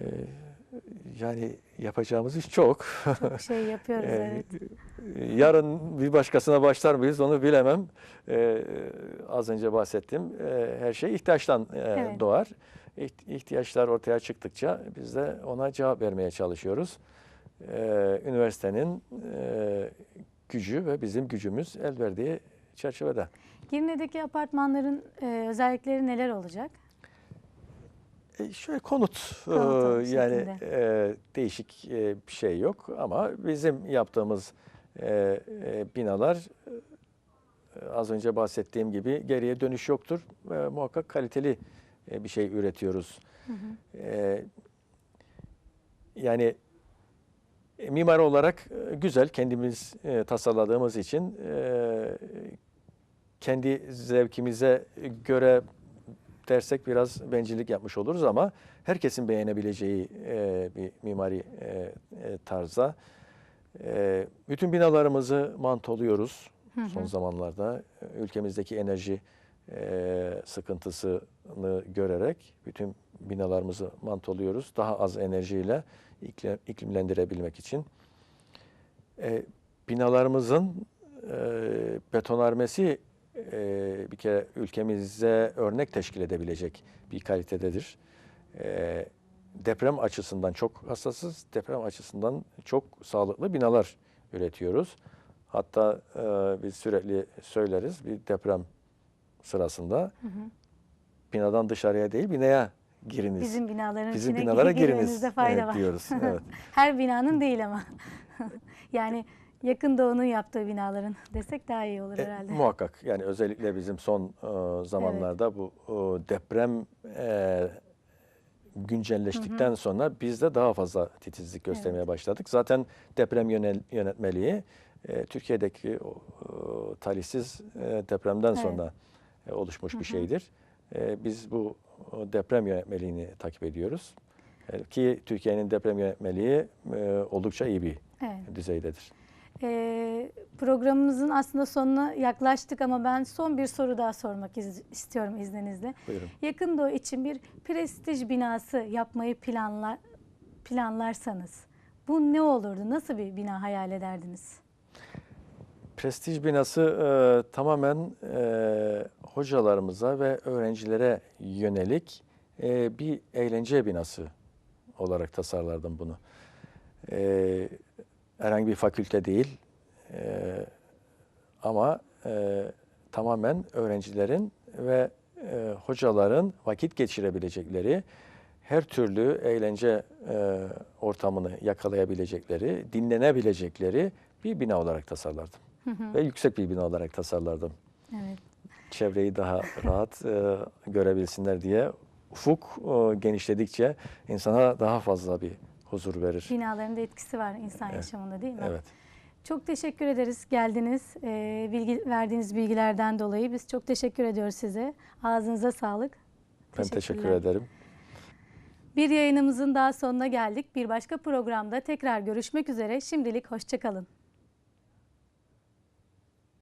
E, yani yapacağımız iş çok. Çok şey yapıyoruz Ee, evet. Yarın bir başkasına başlar mıyız onu bilemem. Ee, az önce bahsettim. Ee, her şey ihtiyaçtan e, Evet. doğar. İht- İhtiyaçlar ortaya çıktıkça biz de ona cevap vermeye çalışıyoruz. Ee, üniversitenin e, gücü ve bizim gücümüz el verdiği çerçevede. Girne'deki apartmanların e, özellikleri neler olacak? E, şöyle konut, Konut e, yani e, değişik e, bir şey yok ama bizim yaptığımız e, e, binalar e, az önce bahsettiğim gibi geriye dönüş yoktur. E, muhakkak kaliteli e, bir şey üretiyoruz. E, yani e, mimar olarak e, güzel kendimiz e, tasarladığımız için e, kendi zevkimize göre dersek biraz bencillik yapmış oluruz ama herkesin beğenebileceği e, bir mimari e, e, tarzda. E, bütün binalarımızı mantoluyoruz son zamanlarda. Ülkemizdeki enerji e, sıkıntısını görerek bütün binalarımızı mantoluyoruz. Daha az enerjiyle iklim, iklimlendirebilmek için. E, binalarımızın e, betonarmesi e, bir kere ülkemize örnek teşkil edebilecek bir kalitededir. E, deprem açısından çok hassasız, deprem açısından çok sağlıklı binalar üretiyoruz. Hatta e, biz sürekli söyleriz bir deprem sırasında binadan dışarıya değil binaya giriniz. Bizim binaların Bizim içine binalara girmenizde giriniz fayda evet, var. diyoruz. Evet. Her binanın değil ama. yani yakın doğunun yaptığı binaların desek daha iyi olur E, herhalde. muhakkak yani özellikle bizim son e, zamanlarda bu e, deprem e, güncelleştikten sonra biz de daha fazla titizlik göstermeye başladık. Zaten deprem yönel, yönetmeliği e, Türkiye'deki o, e, talihsiz e, depremden Evet. sonra e, oluşmuş bir şeydir. E, biz bu deprem yönetmeliğini takip ediyoruz. E, ki Türkiye'nin deprem yönetmeliği e, oldukça iyi bir Evet. düzeydedir. Ee, programımızın aslında sonuna yaklaştık ama ben son bir soru daha sormak iz- istiyorum izninizle. Buyurun. Yakın Doğu için bir prestij binası yapmayı planlar planlarsanız bu ne olurdu? Nasıl bir bina hayal ederdiniz? Prestij binası e, tamamen e, hocalarımıza ve öğrencilere yönelik e, bir eğlence binası olarak tasarlardım bunu. E, herhangi bir fakülte değil e, ama e, tamamen öğrencilerin ve e, hocaların vakit geçirebilecekleri her türlü eğlence e, ortamını yakalayabilecekleri, dinlenebilecekleri bir bina olarak tasarlardım. Ve yüksek bir bina olarak tasarlardım. Evet. Çevreyi daha rahat e, görebilsinler diye ufuk e, genişledikçe insana daha fazla bir huzur verir. Binaların da etkisi var insan Evet. yaşamında değil mi? Evet. Çok teşekkür ederiz geldiniz. Ee, bilgi, verdiğiniz bilgilerden dolayı biz çok teşekkür ediyoruz size. Ağzınıza sağlık. Ben teşekkür ederim. Bir yayınımızın daha sonuna geldik. Bir başka programda tekrar görüşmek üzere. Şimdilik hoşçakalın.